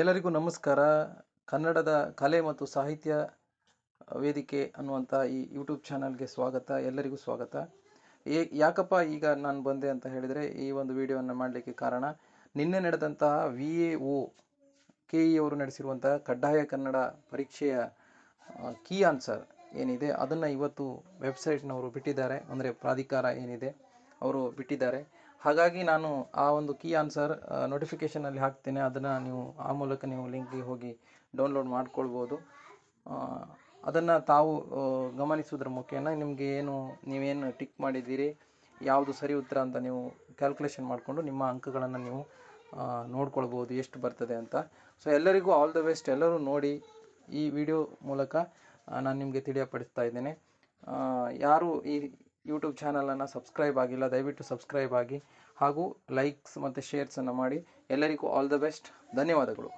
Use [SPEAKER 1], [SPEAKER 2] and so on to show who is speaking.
[SPEAKER 1] ಎಲ್ಲರಿಗೂ ನಮಸ್ಕಾರ. ಕನ್ನಡದ ಕಲೆ ಮತ್ತು ಸಾಹಿತ್ಯ ವೇದಿಕೆ ಅನ್ನುವಂಥ ಈ ಯೂಟ್ಯೂಬ್ ಚಾನಲ್ಗೆ ಸ್ವಾಗತ, ಎಲ್ಲರಿಗೂ ಸ್ವಾಗತ. ಏ, ಯಾಕಪ್ಪ ಈಗ ನಾನು ಬಂದೆ ಅಂತ ಹೇಳಿದರೆ ಈ ಒಂದು ವಿಡಿಯೋವನ್ನು ಮಾಡಲಿಕ್ಕೆ ಕಾರಣ, ನಿನ್ನೆ ನಡೆದಂತಹ V A O, K E ಅವರು ನಡೆಸಿರುವಂತಹ ಕಡ್ಡಾಯ ಕನ್ನಡ ಪರೀಕ್ಷೆಯ ಕೀ ಆನ್ಸರ್ ಏನಿದೆ, ಅದನ್ನು ಇವತ್ತು ವೆಬ್ಸೈಟ್ನವರು ಬಿಟ್ಟಿದ್ದಾರೆ. ಅಂದರೆ ಪ್ರಾಧಿಕಾರ ಏನಿದೆ, ಅವರು ಬಿಟ್ಟಿದ್ದಾರೆ. ಹಾಗಾಗಿ ನಾನು ಆ ಒಂದು ಕೀ ಆನ್ಸರ್ ನೋಟಿಫಿಕೇಷನಲ್ಲಿ ಹಾಕ್ತೇನೆ. ಅದನ್ನು ನೀವು, ಆ ಮೂಲಕ ನೀವು ಲಿಂಕ್ಗೆ ಹೋಗಿ ಡೌನ್ಲೋಡ್ ಮಾಡ್ಕೊಳ್ಬೋದು. ಅದನ್ನು ತಾವು ಗಮನಿಸುವುದರ ಮುಖೇನ ನಿಮಗೆ ಏನು, ನೀವೇನು ಟಿಕ್ ಮಾಡಿದ್ದೀರಿ, ಯಾವುದು ಸರಿ ಉತ್ತರ ಅಂತ ನೀವು ಕ್ಯಾಲ್ಕುಲೇಷನ್ ಮಾಡಿಕೊಂಡು ನಿಮ್ಮ ಅಂಕಗಳನ್ನು ನೀವು ನೋಡ್ಕೊಳ್ಬೋದು, ಎಷ್ಟು ಬರ್ತದೆ ಅಂತ. ಸೊ ಎಲ್ಲರಿಗೂ ಆಲ್ ದ ಬೆಸ್ಟ್ ಎಲ್ಲರೂ ನೋಡಿ ಈ ವಿಡಿಯೋ ಮೂಲಕ ನಾನು ನಿಮಗೆ ತಿಳಿಯಪಡಿಸ್ತಾ ಇದ್ದೇನೆ. ಯಾರು ಈ ಯೂಟ್ಯೂಬ್ ಚಾನಲನ್ನು ಸಬ್ಸ್ಕ್ರೈಬ್ ಆಗಿಲ್ಲ ದಯವಿಟ್ಟು ಸಬ್ಸ್ಕ್ರೈಬ್ ಆಗಿ ಹಾಗೂ ಲೈಕ್ಸ್ ಮತ್ತು ಶೇರ್ಸನ್ನು ಮಾಡಿ. ಎಲ್ಲರಿಗೂ ಆಲ್ ದ ಬೆಸ್ಟ್ ಧನ್ಯವಾದಗಳು.